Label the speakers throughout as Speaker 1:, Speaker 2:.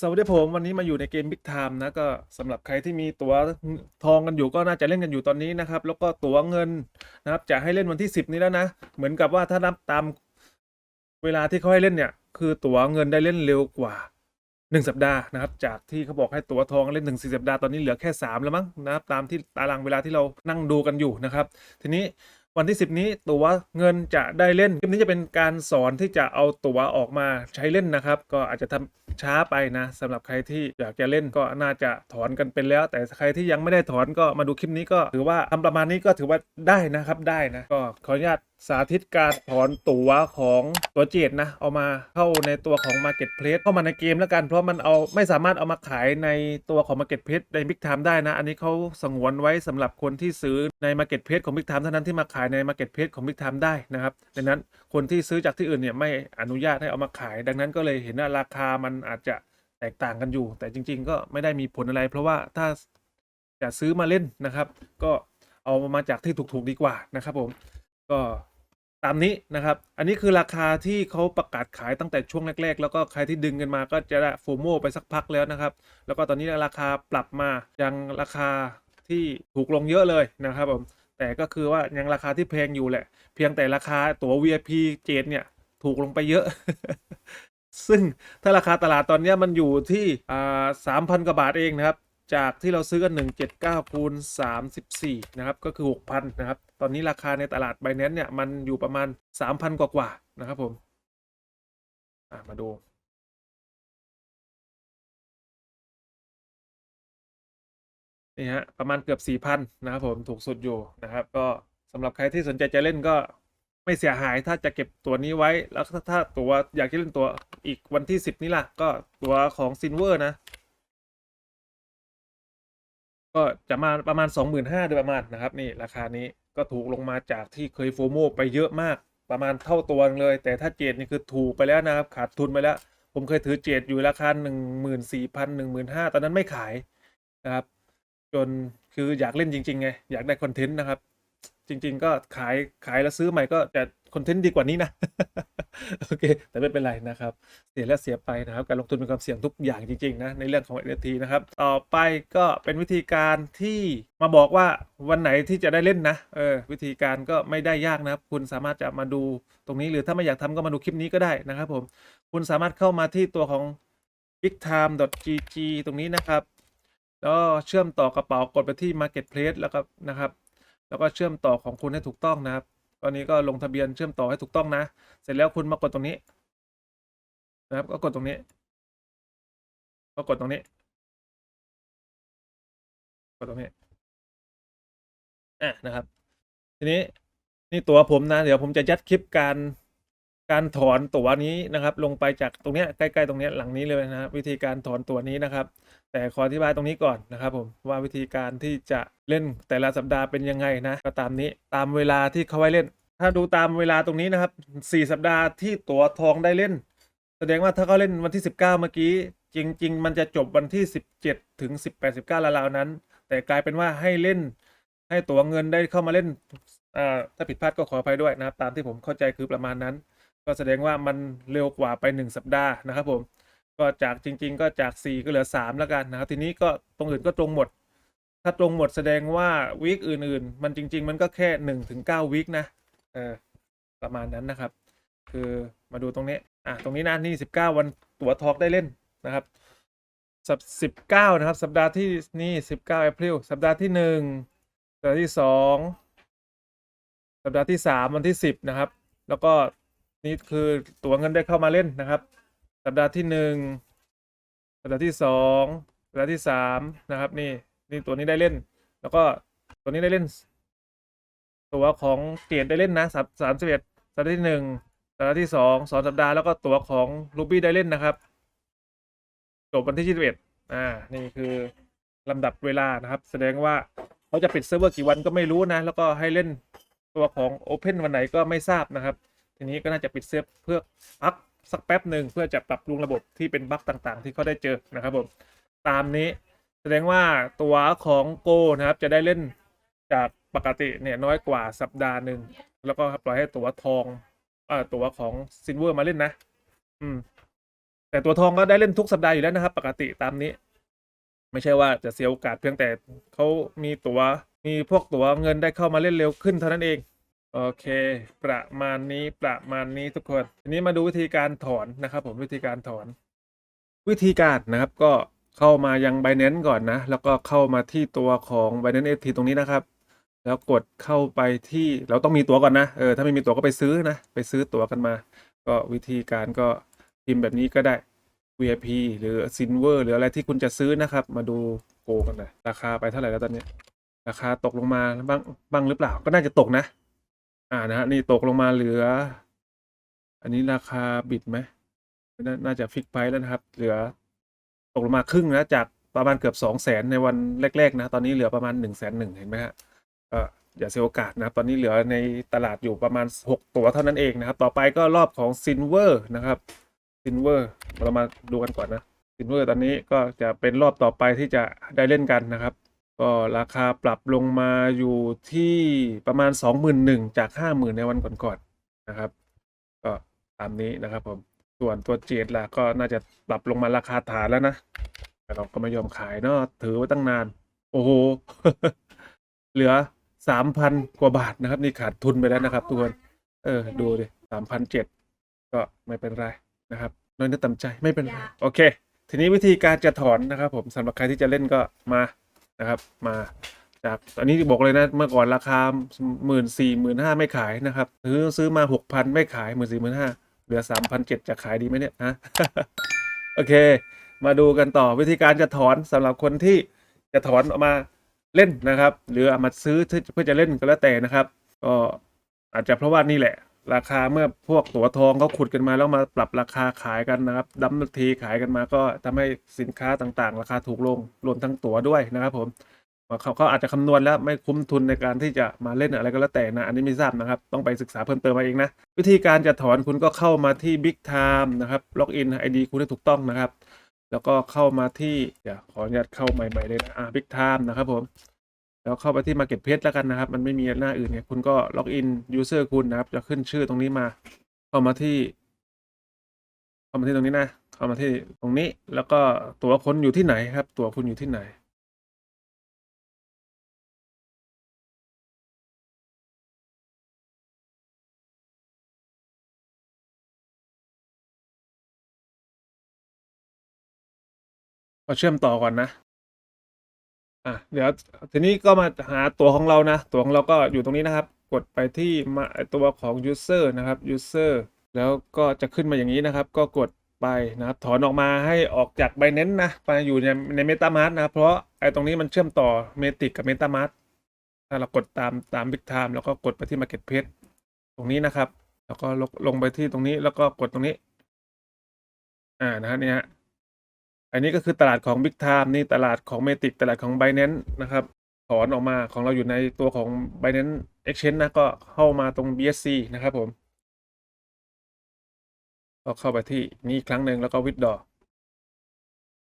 Speaker 1: สวัสดีผมวันนี้มาอยู่ในเกม Big Time นะก็สำหรับใครที่มีตั๋วทองกันอยู่ก็น่าจะเล่นกันอยู่ตอนนี้นะครับ แล้วก็ตั๋วเงินนะครับ จะให้เล่นวันที่ 10 นี้แล้วนะ เหมือนกับว่าถ้านับตามเวลาที่เขาให้เล่นเนี่ย คือตั๋วเงินได้เล่นเร็วกว่า 1 สัปดาห์นะครับ จากที่เขาบอกให้ตั๋วทองเล่นถึง4สัปดาห์ตอนนี้เหลือแค่ 3 แล้วมั้งนะครับตามที่ตารางเวลาที่เรานั่งดูกันอยู่นะครับ ทีนี้ วันที่ 10 นี้ตัวเงินจะได้เล่นคลิปนี้จะเป็นการสอนที่จะเอาตัวออกมาใช้เล่นนะครับ ก็อาจจะทำช้าไปนะสำหรับใครที่อยากจะเล่นก็น่าจะถอนกันเป็นแล้ว แต่ใครที่ยังไม่ได้ถอนก็มาดูคลิปนี้ก็ถือว่าทำประมาณนี้ก็ถือว่าได้นะครับได้นะก็ขออนุญาตสาธิตการถอนตั๋วของตัวเจดนะ เอามาเข้าในตัวของ Marketplace เข้ามาในเกมแล้วกัน เพราะมันเอาไม่สามารถเอามาขายในตัวของ Marketplace ใน Big Time ได้นะ อันนี้เขาสงวนไว้สำหรับคนที่ซื้อใน Marketplace ของ Big Time เท่านั้นที่มาขายใน Marketplace ของ Big Time ได้นะครับดังนั้นคนที่ซื้อจากที่อื่นเนี่ยไม่อนุญาตให้เอามาขาย ดังนั้นก็เลยเห็นว่าราคามันอาจจะแตกต่างกันอยู่ แต่จริง ๆ ก็ไม่ได้มีผลอะไร เพราะว่าถ้าจะซื้อมาเล่นนะครับ ก็เอามาจากที่ถูกๆดีกว่านะครับผม ก็ตามนี้นะครับ อันนี้คือราคาที่เขาประกาศขายตั้งแต่ช่วงแรก ๆ แล้วก็ใครที่ดึงกันมาก็จะได้โฟโมไปสักพักแล้วนะครับ แล้วก็ตอนนี้ราคาปรับมายังราคาที่ถูกลงเยอะเลยนะครับผมแต่ก็คือว่ายังราคาที่แพงอยู่แหละ เพียงแต่ราคาตั๋ว VIP เจดเนี่ยถูกลงไปเยอะ ซึ่งถ้าราคาตลาดตอนนี้มันอยู่ที่สามพันกว่าบาทเองนะครับ จากที่เราซื้อกัน 179คูณ34 นะครับ ก็คือ 6,000 นะครับ ตอนนี้ราคาในตลาด b บ n a n c e เนี่ย มันอยู่ประมาณ 3,000 กว่ากว่าๆนะครับผมมาดู นี่ฮะ ประมาณเกือบ 4,000 นะครับผมถูกสุดอยู่นะครับ ก็สำหรับใครที่สนใจจะเล่นก็ไม่เสียหายถ้าจะเก็บตัวนี้ไว้แล้วถ้าถ้าตัวอยากจะเล่นตัวอีกวันที่ 10 นี้ล่ะ ก็ตัวของซินเวอร์นะ ก็จะมาประมาณ 25,000โดยประมาณนะครับนี่ราคานี้ก็ถูกลงมาจากที่เคยโฟโมไปเยอะมากประมาณเท่าตัวเลย แต่ถ้าเจดนี่คือถูกไปแล้วนะครับขาดทุนไปแล้ว ผมเคยถือเจดอยู่ราคา 14,000 15,000ตอนนั้นไม่ขายนะครับ จนคืออยากเล่นจริงๆไงอยากได้คอนเทนต์นะครับ จริง ๆ ก็ขายขายแล้วซื้อใหม่ก็จะ คอนเทนต์ดีกว่านี้นะโอเค แต่ไม่เป็นไรนะครับ เสียแล้วเสียไปนะครับ การลงทุนเป็นความเสี่ยงทุกอย่างจริงๆนะในเรื่องของ NFT นะครับ ต่อไปก็เป็นวิธีการที่มาบอกว่าวันไหนที่จะได้เล่นนะเออวิธีการก็ไม่ได้ยากนะครับ คุณสามารถจะมาดูตรงนี้หรือถ้าไม่อยากทำก็มาดูคลิปนี้ก็ได้นะครับผมคุณสามารถเข้ามาที่ตัวของ bigtime.gg ตรงนี้นะครับแล้วเชื่อมต่อกระเป๋ากดไปที่ Marketplace แล้วก็นะครับ แล้วก็เชื่อมต่อของคุณให้ถูกต้องนะครับ อนนี้ก็ลงทะเบียนเชื่อมต่อให้ถูกต้องนะ เสร็จแล้วคุณมากดตรงนี้นะครับ ก็กดตรงนี้ ก็กดตรงนี้ กดตรงนี้อะนะครับ ทีนี้นี่ตัวผมนะ เดี๋ยวผมจะยัดคลิปการ การถอนตัวนี้นะครับ ลงไปจากตรงเนี้ยใกล้ๆตรงเนี้ยหลังนี้เลยนะครับวิธีการถอนตัวนี้นะครับ แต่ขออธิบายตรงนี้ก่อนนะครับผมว่าวิธีการที่จะเล่นแต่ละสัปดาห์เป็นยังไงนะก็ตามนี้ตามเวลาที่เขาไว้เล่น ถ้าดูตามเวลาตรงนี้นะครับสี่สัปดาห์ที่ตั๋วทองได้เล่น แสดงว่าถ้าเขาเล่นวันที่ 19 เมื่อกี้ จริง ๆ มันจะจบวันที่ 17 ถึง 18 19ราวนั้น แต่กลายเป็นว่าให้เล่น ให้ตั๋วเงินได้เข้ามาเล่นอ่าถ้าผิดพลาดก็ขออภัยด้วยนะครับ ตามที่ผมเข้าใจคือประมาณนั้น ก็แสดงว่ามันเร็วกว่าไป 1 สัปดาห์นะครับผมก็จากจริง ๆ ก็จาก 4 ก็เหลือ 3 แล้วกันนะครับทีนี้ก็ตรงอื่นก็ตรงหมด ถ้าตรงหมดแสดงว่าวีคอื่น ๆ มันจริง ๆ มันก็แค่1ถึง9วีคนะเออประมาณนั้นนะครับ คือมาดูตรงนี้อะตรงนี้นะนี่ 19 วันตั๋วทอกได้เล่นนะครับสัปสิบเก้านะครับ สัปดาห์ที่นี่สิบเก้าเอพริลสัปดาห์ที่หนึ่งสัปดาห์ที่สองสัปดาห์ที่สามวันที่สิบนะครับ แล้วก็ นี่คือตั๋วเงินได้เข้ามาเล่นนะครับ สัปดาห์ที่หนึ่งสัปดาห์ที่สองสัปดาห์ที่สามนะครับ นี่นี่ตัวนี้ได้เล่น แล้วก็ตัวนี้ได้เล่น ตัวของเกียรได้เล่นนะสามสามสิบเอ็ดสัปดาห์ที่หนึ่งสัปดาห์ที่สองสองสัปดาห์แล้วก็ตัวของลูบี้ได้เล่นนะครับจบวันที่21อ่านี่คือลำดับเวลานะครับ แสดงว่าเขาจะปิดเซิร์ฟเวอร์กี่วันก็ไม่รู้นะ แล้วก็ให้เล่นตัวของ Open วันไหนก็ไม่ทราบนะครับ ทีนี้ก็น่าจะปิดเซิร์ฟเพื่อพักสักแป๊บหนึ่งเพื่อจะปรับปรุงระบบที่เป็นบั๊กต่างๆ ที่เขาได้เจอนะครับผมตามนี้แสดงว่าตัวของโกนะครับจะได้เล่นจากปกติเนี่ยน้อยกว่าสัปดาห์หนึ่งแล้วก็ปล่อยให้ตัวทองเอ่อตัวของซินเวอร์มาเล่นนะ อืม แต่ตัวทองก็ได้เล่นทุกสัปดาห์อยู่แล้วนะครับ ปกติตามนี้ ไม่ใช่ว่าจะเสียโอกาสเพียงแต่เขามีตัวมีพวกตัวเงินได้เข้ามาเล่นเร็วขึ้นเท่านั้นเอง โอเค ประมาณนี้ประมาณนี้ทุกคนทีนี้มาดูวิธีการถอนนะครับ ผมวิธีการถอน วิธีการนะครับก็เข้ามายัง Binance ก่อนนะ แล้วก็เข้ามาที่ตัวของ Binance FT ตรงนี้นะครับ แล้วกดเข้าไปที่เราต้องมีตัวก่อนนะเออถ้าไม่มีตัวก็ไปซื้อนะ ไปซื้อตัวกันมา ก็วิธีการก็พิมพ์แบบนี้ก็ได้ VIP หรือ Silver หรืออะไรที่คุณจะซื้อนะครับ มาดูโกกันเลยราคาไปเท่าไหร่แล้วตอนนี้ ราคาตกลงมาบ้างบ้างหรือเปล่าก็น่าจะตกนะ อ่านะฮะนี่ตกลงมาเหลือ อันนี้ราคาบิดไหมนน่าจะฟิกไพร์แล้วนะครับ เหลือตกลงมาครึ่งนะจากประมาณเกือบสองแสนในวันแรก ๆ นะ ตอนนี้เหลือประมาณหนึ่งแสนหนึ่งเห็นไหมฮะก็อย่าเสียโอกาสนะ ตอนนี้เหลือในตลาดอยู่ประมาณ 6 ตัวเท่านั้นเองนะครับ ต่อไปก็รอบของซินเวอร์นะครับซินเวอร์เรามาดูกันก่อนนะซินเวอร์ตอนนี้ก็จะเป็นรอบต่อไปที่จะได้เล่นกันนะครับ ก็ราคาปรับลงมาอยู่ที่ประมาณ 21,000จาก 50,000 ในวันก่อนๆนนะครับ ก็ตามนี้นะครับผมส่วนตัวเจดล่ะก็น่าจะปรับลงมาราคาฐานแล้วนะแต่เราก็ไม่ยอมขายเนาะถือไว้ตั้งนาน โอ้โห เหลือสามพันกว่าบาทนะครับ นี่ขาดทุนไปแล้วนะครับทุกคนเออ ดูดิสามพันเจ็ดก็ไม่เป็นไรนะครับน้อยเนื้อต่ำใจไม่เป็นไร โอเค ทีนี้วิธีการจะถอนนะครับผมสำหรับใครที่จะเล่นก็มา นะครับ มาจากตอนนี้บอกเลยนะเมื่อก่อนราคาหมื่นสี่หมื่นห้าไม่ขายนะครับซื้อซื้อมาหกพันไม่ขายหมื่นสี่หมื่นห้าเหลือสามพันเจ็ดจะขายดีไหมเนี่ยฮะโอเค มาดูกันต่อวิธีการจะถอนสำหรับคนที่จะถอนออกมาเล่นนะครับ หรือเอามาซื้อเพื่อจะเล่นก็แล้วแต่นะครับก็อาจจะเพราะว่านี่แหละ ราคาเมื่อพวกตัวทองเขาขุดกันมาแล้วมาปรับราคาขายกันนะครับดัมทีขายกันมาก็ทำให้สินค้าต่างๆ ราคาถูกลงรวมทั้งตั๋วด้วยนะครับ ผมเขาเขาอาจจะคำนวณแล้วไม่คุ้มทุนในการที่จะมาเล่นอะไรก็แล้วแต่นะ อันนี้ไม่ทราบนะครับ ต้องไปศึกษาเพิ่มเติมมาเองนะ วิธีการจะถอนคุณก็เข้ามาที่ Big Time นะครับล็อกอิน ID คุณให้ถูกต้องนะครับ แล้วก็เข้ามาที่เดี๋ยวขออนุญาตเข้าใหม่ๆเลยนะอ่า Big Time นะครับผม แล้วเข้าไปที่ Market Place แล้วกันนะครับ มันไม่มีหน้าอื่นไงคุณก็ล็อกอิน User คุณนะครับ จะขึ้นชื่อตรงนี้มา เข้ามาที่ เข้ามาที่ตรงนี้นะ เข้ามาที่ตรงนี้ แล้วก็ตัวคนอยู่ที่ไหนครับ ตัวคุณอยู่ที่ไหน ก็เชื่อมต่อก่อนนะ อะเดี๋ยวทีนี้ก็มาหาตัวของเรานะ ตัวของเราก็อยู่ตรงนี้นะครับ กดไปที่มาตัวของ user นะครับ user แล้วก็จะขึ้นมาอย่างนี้นะครับ ก็กดไปนะครับถอนออกมาให้ออกจาก Binance นะไปอยู่ในใน MetaMask นะเพราะไอ้ตรงนี้มันเชื่อมต่อ Matic กับ MetaMask ถ้าเรากดตามตาม Big Time แล้วก็กดไปที่ Marketplace ตรงนี้นะครับ แล้วก็ลงลงไปที่ตรงนี้แล้วก็กดตรงนี้ อ่านะฮะเนี่ย อันนี้ก็คือตลาดของ Big Time นี่ตลาดของ Matic ตลาดของ Binance นะครับ ถอนออกมาของเราอยู่ในตัวของ Binance Exchange นะก็เข้ามาตรง BSC นะครับผมก็เข้าไปที่นี้อีกครั้งหนึ่งแล้วก็ withdraw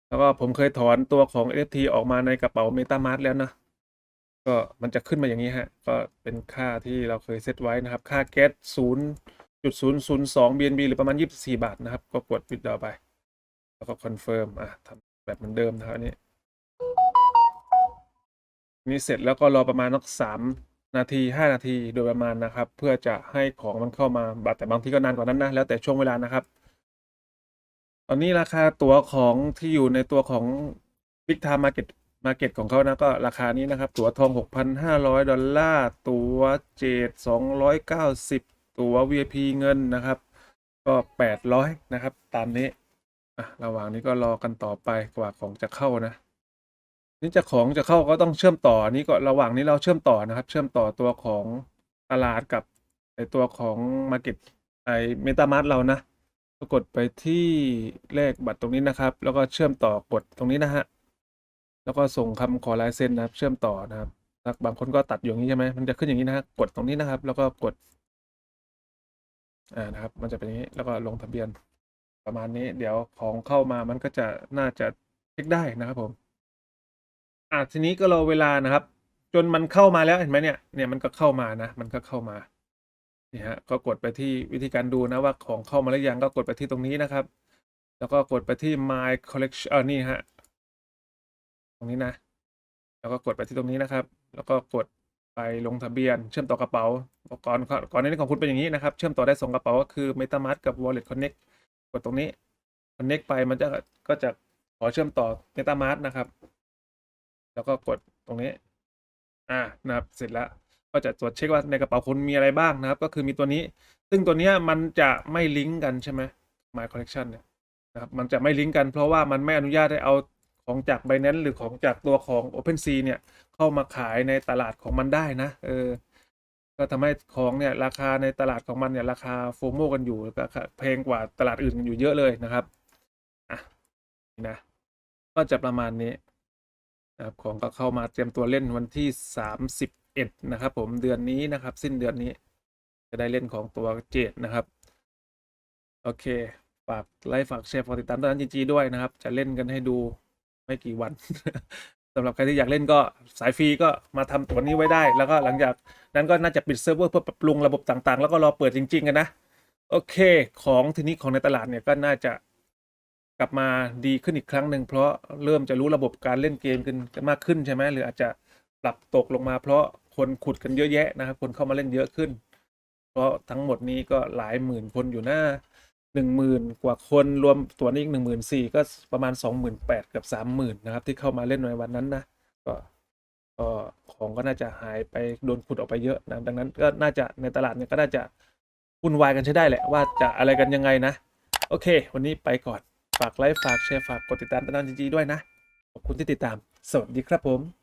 Speaker 1: แล้วก็ผมเคยถอนตัวของ NFT ออกมาในกระเป๋า MetaMask แล้วนะ ก็มันจะขึ้นมาอย่างนี้ฮะ ก็เป็นค่าที่เราเคยเซตไว้นะครับ ค่าแก๊ส0.002 BNB หรือประมาณ 24 บาทนะครับ ก็กด withdraw ไป แล้วก็คอนเฟิร์มอะทำแบบเหมือนเดิมนะครับอันนี้นี่เสร็จแล้วก็รอประมาณนักสามนาทีห้านาทีโดยประมาณนะครับ เพื่อจะให้ของมันเข้ามาบัตรแต่บางทีก็นานกว่านั้นนะ แล้วแต่ช่วงเวลานะครับ ตอนนี้ราคาตั๋วของที่อยู่ในตัวของ Big Time Market Market ของเขานะก็ราคานี้นะครับ ตั๋วทอง 6,500 ดอลลาร์ ตั๋วเจด290 ตั๋ว VIP เงินนะครับ ก็ 800 นะครับ ตามนี้ อะระหว่างนี้ก็รอกันต่อไปกว่าของจะเข้านะ นี่จะของจะเข้าก็ต้องเชื่อมต่อนี่ก็ระหว่างนี้เราเชื่อมต่อนะครับ เชื่อมต่อตัวของตลาดกับไอตัวของ Market ไอเมตามาร์เรานะก็กดไปที่เลขบัตรตรงนี้นะครับ แล้วก็เชื่อมต่อกดตรงนี้นะฮะแล้วก็ส่งคำขอลายเซ็นนะครับ เชื่อมต่อนะครับบางคนก็ตัดอยู่อย่างนี้ใช่ไหมมันจะขึ้นอย่างนี้นะฮะกดตรงนี้นะครับ แล้วก็กดอ่านะครับ มันจะเป็นอย่างนี้แล้วก็ลงทะเบียน ประมาณนี้ เดี๋ยวของเข้ามามันก็จะน่าจะเช็คได้นะครับผมอะทีนี้ก็รอเวลานะครับ จนมันเข้ามาแล้วเห็นไหมเนี่ยเนี่ยมันก็เข้ามานะ มันก็เข้ามานี่ฮะก็กดไปที่วิธีการดูนะว่าของเข้ามาหรือยังก็กดไปที่ตรงนี้นะครับ แล้วก็กดไปที่ my collection เออนี่ฮะตรงนี้นะ แล้วก็กดไปที่ตรงนี้นะครับ แล้วก็กดไปลงทะเบียน เชื่อมต่อกระเป๋าก่อนก่อนก่อนหน้านี้ของคุณเป็นอย่างนี้นะครับ เชื่อมต่อได้สองกระเป๋าก็คือ MetaMask กับ Wallet Connect กดตรงนี้ Connect ไปมันจะก็จะขอเชื่อมต่อ MetaMask นะครับ แล้วก็กดตรงนี้ อ่านะครับเสร็จแล้วก็จะตรวจเช็คว่าในกระเป๋าคุณมีอะไรบ้างนะครับ ก็คือมีตัวนี้ ซึ่งตัวนี้มันจะไม่ลิงก์กันใช่ไหม My Collection เนี่ยนะครับมันจะไม่ลิงก์กันเพราะว่ามันไม่อนุญาตให้เอาของจาก Binance หรือของจากตัวของ OpenSea เนี่ยเข้ามาขายในตลาดของมันได้นะเออ ก็ทำให้ของเนี่ยราคาในตลาดของมันเนี่ยราคาโฟโมกันอยู่แพงกว่าตลาดอื่นกันอยู่เยอะเลยนะครับอะนี่นะก็จะประมาณนี้นะครับของก็เข้ามาเตรียมตัวเล่นวันที่สามสิบเอ็ดนะครับ ผมเดือนนี้นะครับ สิ้นเดือนนี้ จะได้เล่นของตัวเจดนะครับ โอเค ฝากไลค์ฝากแชร์ฝากติดตามตอนนั้นจีจีด้วยนะครับ จะเล่นกันให้ดูไม่กี่วัน สำหรับใครที่อยากเล่นก็สายฟรีก็มาทำตัวนี้ไว้ได้ แล้วก็หลังจากนั้นก็น่าจะปิดเซิร์ฟเวอร์เพื่อปรับปรุงระบบต่างๆ แล้วก็รอเปิดจริง ๆ กันนะ โอเค ของทีนี้ของในตลาดเนี่ยก็น่าจะกลับมาดีขึ้นอีกครั้งหนึ่งเพราะเริ่มจะรู้ระบบการเล่นเกมกันกันมากขึ้นใช่ไหมหรืออาจจะปรับตกลงมาเพราะคนขุดกันเยอะแยะนะครับคนเข้ามาเล่นเยอะขึ้น เพราะทั้งหมดนี้ก็หลายหมื่นคนอยู่หน้า หนึ่งหมื่นกว่าคนรวมตัวนี้อีกหนึ่งหมื่นสี่ก็ประมาณสองหมื่นแปดกับสามหมื่นนะครับ ที่เข้ามาเล่นในวันนั้นนะก็ก็ของก็น่าจะหายไปโดนขุดออกไปเยอะนะดังนั้นก็น่าจะในตลาดเนี่ยก็น่าจะวุ่นวายกันใช้ได้แหละว่าจะอะไรกันยังไงนะ โอเค วันนี้ไปก่อนฝากไลค์ฝากแชร์ฝากกดติดตามตนานจีจีด้วยนะขอบคุณที่ติดตาม สวัสดีครับผม